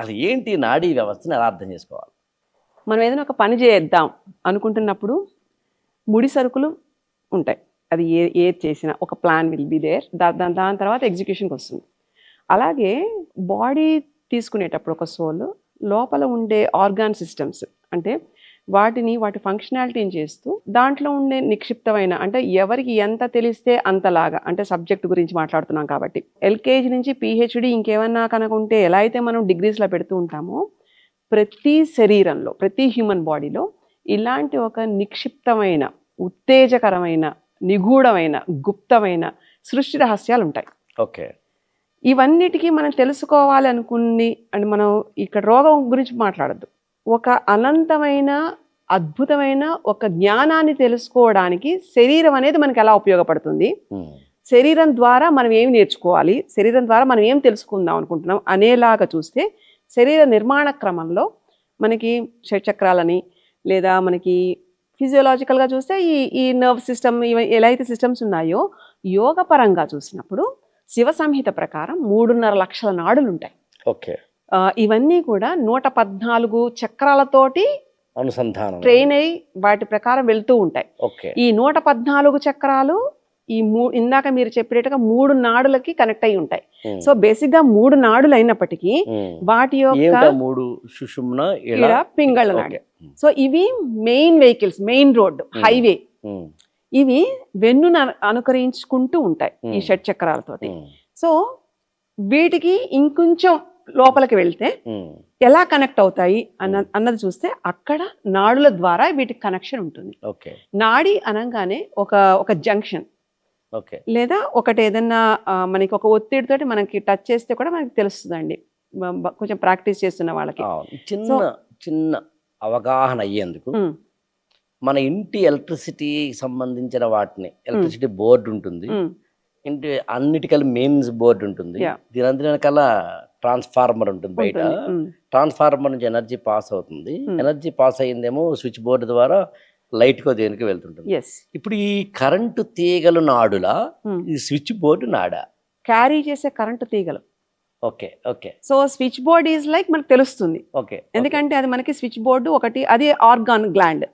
అసలు ఏంటి నాడీ వ్యవస్థను ఎలా అర్థం చేసుకోవాలి? మనం ఏదైనా ఒక పని చేద్దాం అనుకుంటున్నప్పుడు ముడి సరుకులు ఉంటాయి. అది ఏ ఏది చేసినా ఒక ప్లాన్ విల్ బి దేర్ దాని దాని తర్వాత ఎగ్జిక్యూషన్కి వస్తుంది. అలాగే బాడీ తీసుకునేటప్పుడు ఒక సోల్ లోపల ఉండే ఆర్గాన్ సిస్టమ్స్ అంటే వాటిని వాటి ఫంక్షనాలిటీని చేస్తూ దాంట్లో ఉండే నిక్షిప్తమైన అంటే ఎవరికి ఎంత తెలిస్తే అంతలాగా అంటే సబ్జెక్ట్ గురించి మాట్లాడుతున్నాం కాబట్టి. ఎల్కేజీ నుంచి పిహెచ్డి ఇంకేమన్నా కనుక ఉంటే ఎలా అయితే మనం డిగ్రీస్లో పెడుతూ ఉంటామో ప్రతి శరీరంలో ప్రతి హ్యూమన్ బాడీలో ఇలాంటి ఒక నిక్షిప్తమైన ఉత్తేజకరమైన నిగూఢమైన గుప్తమైన సృష్టి రహస్యాలు ఉంటాయి. ఓకే. ఇవన్నిటికీ మనం తెలుసుకోవాలి అనుకుని అంటే మనం ఇక్కడ రోగం గురించి మాట్లాడద్దు. ఒక అనంతమైన అద్భుతమైన ఒక జ్ఞానాన్ని తెలుసుకోవడానికి శరీరం అనేది మనకి ఎలా ఉపయోగపడుతుంది. శరీరం ద్వారా మనం ఏం నేర్చుకోవాలి? శరీరం ద్వారా మనం ఏం తెలుసుకుందాం అనుకుంటున్నాం అనేలాగా చూస్తే శరీర నిర్మాణ క్రమంలో మనకి షట్చక్రాలని లేదా మనకి ఫిజియోలాజికల్గా చూస్తే ఈ ఈ నర్వ్ సిస్టమ్ ఇవ ఎలా అయితే సిస్టమ్స్ ఉన్నాయో యోగ పరంగా చూసినప్పుడు శివ సంహిత ప్రకారం మూడున్నర లక్షల నాడులు ఉంటాయి ఓకే ఇవన్నీ కూడా నూట పద్నాలుగు చక్రాలతోటి అనుసంధానం ట్రైన్ అయి వాటి ప్రకారం వెళ్తూ ఉంటాయి ఓకే ఈ నూట పద్నాలుగు చక్రాలు ఈ మూ ఇందాక మీరు చెప్పినట్టుగా మూడు నాడులకి కనెక్ట్ అయి ఉంటాయి. సో బేసిక్గా మూడు నాడులు అయినప్పటికీ ఉమ్. వాటి యొక్క మూడు సుషుమ్న పింగళ నాడి. సో ఇవి main vehicles main road highway. ఇవి వెన్నును అను- అనుకరించుకుంటూ ఉంటాయి ఈ Hmm. షట్ చక్రాలతోటి. సో వీటికి ఇంకొంచెం లోపలికి వెళ్తే. ఎలా కనెక్ట్ అవుతాయి అన్న అన్నది చూస్తే అక్కడ నాడుల ద్వారా వీటికి కనెక్షన్ ఉంటుంది. ఓకే. నాడి అనగానే ఒక ఒక జంక్షన్. ఓకే. లేదా ఒకటి ఏదన్నా మనకి ఒక ఒత్తిడితోటి మనకి టచ్ చేస్తే కూడా మనకి తెలుస్తుందండి. కొంచెం ప్రాక్టీస్ చేస్తున్న వాళ్ళకి. చిన్న చిన్న అవగాహన అయ్యేందుకు మన ఇంటి ఎలక్ట్రిసిటీ సంబంధించిన వాటిని ఎలక్ట్రిసిటీ బోర్డు ఉంటుంది. ఇంటి అన్నిటికల్ మెయిన్స్ బోర్డు ఉంటుంది. Yeah. ట్రాన్స్ఫార్మర్ ఉంటుంది బయట. ట్రాన్స్ఫార్మర్ నుంచి ఎనర్జీ పాస్ అవుతుంది. ఎనర్జీ పాస్ అయ్యిందేమో స్విచ్ బోర్డు ద్వారా లైట్ కో దేనికి వెళ్తుంటుంది. ఇప్పుడు ఈ కరెంటు తీగలు నాడులా. ఈ స్విచ్ బోర్డు నాడా? క్యారీ చేసే కరెంటు తీగలు. Okay okay. So switch board is like మనకు తెలుస్తుంది. ఓకే. ఎందుకంటే అది మనకి స్విచ్ బోర్డు ఒకటి అది ఆర్గాన్ గ్లాండ్.